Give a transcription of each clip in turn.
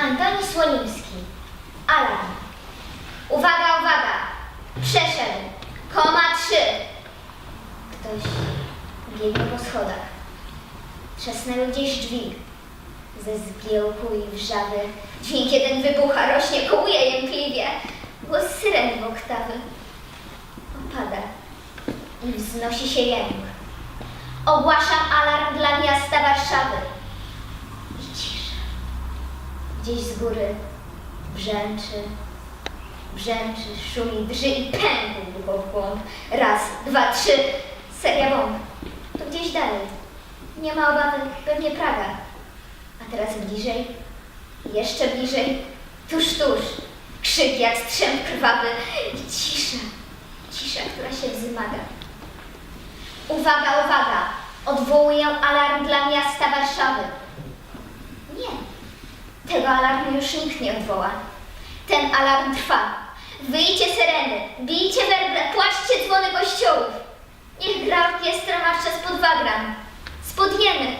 Antoni Słonimski. Alarm. Uwaga, uwaga! Przeszedł. Koma trzy. Ktoś biegnie po schodach. Trzasnęły gdzieś drzwi. Ze zgiełku i wrzawy dźwięk jeden wybucha, rośnie, kołuje jękliwie. Głos syren w oktawy. Opada i wznosi się jęk. Ogłaszam alarm dla miasta Warszawy. Gdzieś z góry brzęczy, brzęczy, szumi, drży i pękł głęboko w głąb. Raz, dwa, trzy, seria bomb. To gdzieś dalej. Nie ma obawy, pewnie Praga. A teraz bliżej, jeszcze bliżej, tuż, tuż. Krzyk jak strzęp krwawy i cisza, cisza, która się wzmaga. Uwaga, uwaga! Odwołuję alarm dla miasta Warszawy. Tego alarmu już nikt nie odwoła. Ten alarm trwa. Wyjcie syreny, bijcie werble, płaczcie dzwony kościołów. Niech gra orkiestra marsza spod wagran, spod jemy.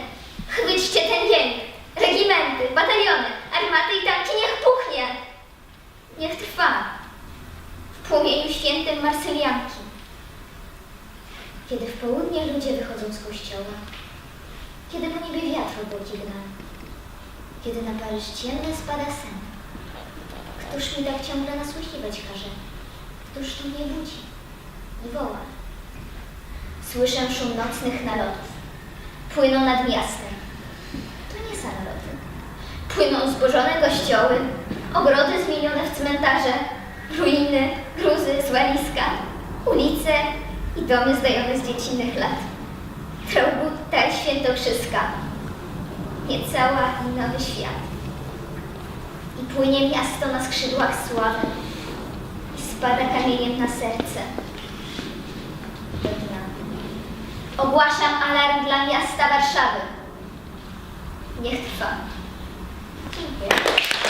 Chwyćcie ten jęk. Regimenty, bataliony, armaty i tanki, niech puchnie. Niech trwa. W płomieniu świętym Marsylianki. Kiedy w południe ludzie wychodzą z kościoła, kiedy po niebie wiatr obłoci gna, kiedy na Paryż ciemny spada sen, któż mi tak ciągle nasłuchiwać każe? Któż tu mnie budzi i woła? Słyszę szum nocnych nalotów. Płyną nad miastem. To nie samoloty. Płyną zbożone kościoły, ogrody zmienione w cmentarze, ruiny, gruzy, złaliska, ulice i domy zdajone z dziecinnych lat. Traugutta i Świętokrzyska. Niecała i nowy świat. I płynie miasto na skrzydłach sławy i spada kamieniem na serce. Do dna. Ogłaszam alarm dla miasta Warszawy. Niech trwa. Dziękuję.